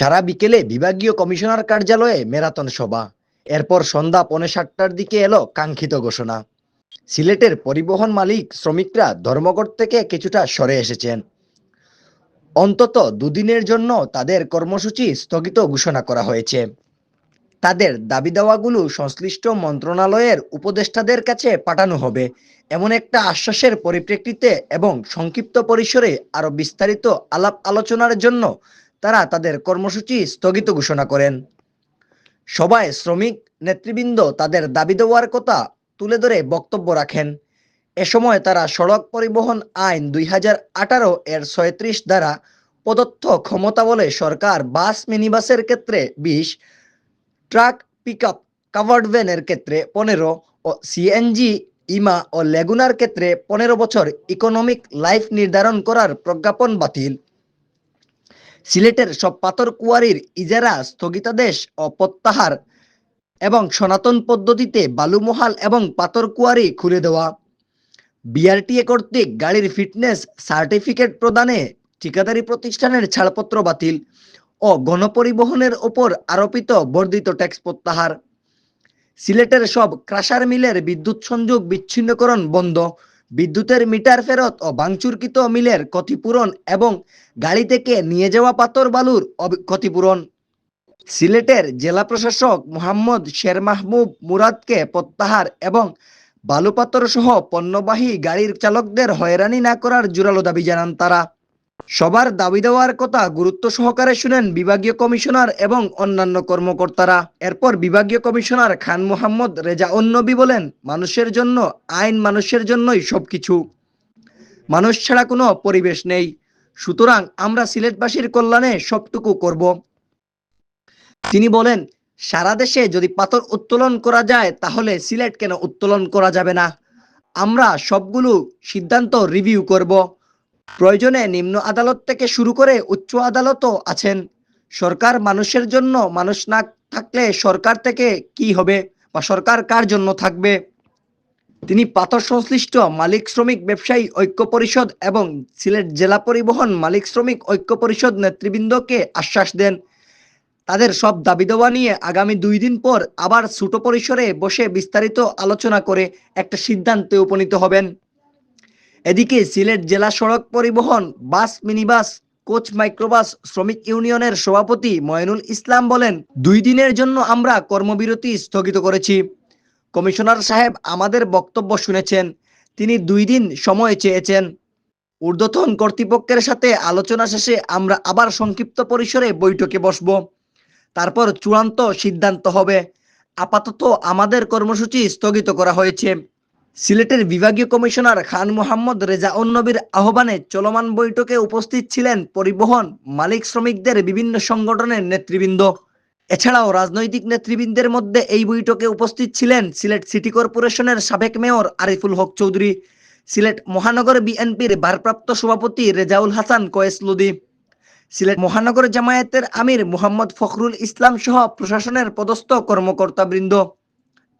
সারা বিকেলে বিভাগীয় কমিশনার কার্যালয়ে ম্যারাথন সভা। এরপর সন্ধ্যা পৌনে সাতটার দিকে এলো কাঙ্ক্ষিত ঘোষণা। সিলেটের পরিবহন মালিক শ্রমিকরা ধর্মঘট থেকে কিছুটা সরে এসেছেন। অন্তত দুদিনের জন্য তাদের কর্মসূচি স্থগিত ঘোষণা করা হয়েছে। তাদের দাবি দাওয়াগুলো সংশ্লিষ্ট মন্ত্রণালয়ের উপদেষ্টাদের কাছে পাঠানো হবে, এমন একটা আশ্বাসের পরিপ্রেক্ষিতে এবং সংক্ষিপ্ত পরিসরে আরও বিস্তারিত আলাপ আলোচনার জন্য তারা তাদের কর্মসূচি স্থগিত ঘোষণা করেন। সবাই শ্রমিক, নেতৃবৃন্দ তাদের দাবি দেওয়ার কথা তুলে ধরে বক্তব্য রাখেন। এ সময় তারা সড়ক পরিবহন আইন দুই হাজার আঠারো এর ছয়ত্রিশ দ্বারা প্রদত্ত ক্ষমতা বলে সরকার বাস, মিনিবাসের ক্ষেত্রে বিশ, ট্রাক পিক আপ কাভার্ড ভ্যানের ক্ষেত্রে পনেরো ও সিএনজি, ইমা ও লেগুনার ক্ষেত্রে পনেরো বছর ইকোনমিক লাইফ নির্ধারণ করার প্রজ্ঞাপন বাতিল। সিলেটের সব পাথর কুয়ারির ইজারা, স্থগিতাদেশ ও প্রত্যাহার এবং সনাতন পদ্ধতিতে বালুমহাল এবং পাথর কুয়ারি খুলে দেওয়া। বিআরটিএ কর্তৃক গাড়ির ফিটনেস সার্টিফিকেট প্রদানে ঠিকাদারি প্রতিষ্ঠানের ছাড়পত্র বাতিল ও গণপরিবহনের ওপর আরোপিত বর্ধিত ট্যাক্স প্রত্যাহার। সিলেটের সব ক্রাশার মিলের বিদ্যুৎ সংযোগ বিচ্ছিন্নকরণ বন্ধ বিদ্যুতের মিটার ফেরত ও ভাঙচুরকৃত মিলের ক্ষতিপূরণ এবং গাড়ি থেকে নিয়ে যাওয়া পাথর বালুর ক্ষতিপূরণ। সিলেটের জেলা প্রশাসক মোহাম্মদ শের মাহমুব মুরাদকে প্রত্যাহার এবং বালুপাতর সহ পণ্যবাহী গাড়ির চালকদের হয়রানি না করার জোরালো দাবি জানান তারা। সবার দাবি দেওয়ার কথা গুরুত্ব সহকারে শুনেন বিভাগীয় কমিশনার এবং অন্যান্য কর্মকর্তারা। এরপর বিভাগীয় কমিশনার খান মোহাম্মদ রেজা নবী বলেন, মানুষের জন্য, আইন মানুষের জন্যই সবকিছু। মানুষ ছাড়া কোনো পরিবেশ নেই। সুতরাং আমরা সিলেটবাসীর কল্যাণে সবটুকু করব। তিনি বলেন, সারা দেশে যদি পাথর উত্তোলন করা যায়, তাহলে সিলেট কেন উত্তোলন করা যাবে না? আমরা সবগুলো সিদ্ধান্ত রিভিউ করব। প্রয়োজনে নিম্ন আদালত থেকে শুরু করে উচ্চ আদালতও আছেন। সরকার মানুষের জন্য মানুষ না থাকলে সরকার থেকে কি হবে বা সরকার কার জন্য থাকবে? তিনি পাথর সংশ্লিষ্ট মালিক শ্রমিক ব্যবসায়ী ঐক্য পরিষদ এবং সিলেট জেলা পরিবহন মালিক শ্রমিক ঐক্য পরিষদ নেতৃবৃন্দকে আশ্বাস দেন। তাদের সব দাবি দেওয়া নিয়ে আগামী দুই দিন পর আবার ছোট পরিসরে বসে বিস্তারিত আলোচনা করে একটা সিদ্ধান্তে উপনীত হবেন। এদিকে সিলেট জেলা সড়ক পরিবহন, বাস, মিনিবাস, কোচ মাইক্রোবাস, শ্রমিক ইউনিয়নের সভাপতি ময়নুল ইসলাম বলেন, দুই দিনের জন্য আমরা কর্মবিরতি স্থগিত করেছি। কমিশনার সাহেব আমাদের বক্তব্য শুনেছেন, তিনি দুই দিন সময় চেয়েছেন। ঊর্ধ্বতন কর্তৃপক্ষের সাথে আলোচনা শেষে আমরা আবার সংক্ষিপ্ত পরিসরে বৈঠকে বসব। তারপর চূড়ান্ত সিদ্ধান্ত হবে। আপাতত আমাদের কর্মসূচি স্থগিত করা হয়েছে। সিলেটের বিভাগীয় কমিশনার খান মোহাম্মদ রেজা নবীর আহ্বানে চলমান বৈঠকে উপস্থিত ছিলেন পরিবহন, মালিক শ্রমিকদের বিভিন্ন সংগঠনের নেতৃবৃন্দ। এছাড়াও রাজনৈতিক নেতৃবৃন্দের মধ্যে এই বৈঠকে উপস্থিত ছিলেন সিলেট সিটি কর্পোরেশনের সাবেক মেয়র আরিফুল হক চৌধুরী, সিলেট মহানগর বিএনপির ভারপ্রাপ্ত সভাপতি রেজাউল হাসান কয়েস লুদি সিলেট মহানগর জামায়াতের আমির মোহাম্মদ ফখরুল ইসলাম সহ প্রশাসনের পদস্থ কর্মকর্তাবৃন্দ।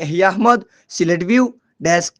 Ehiya Ahmad, Sylhet view desk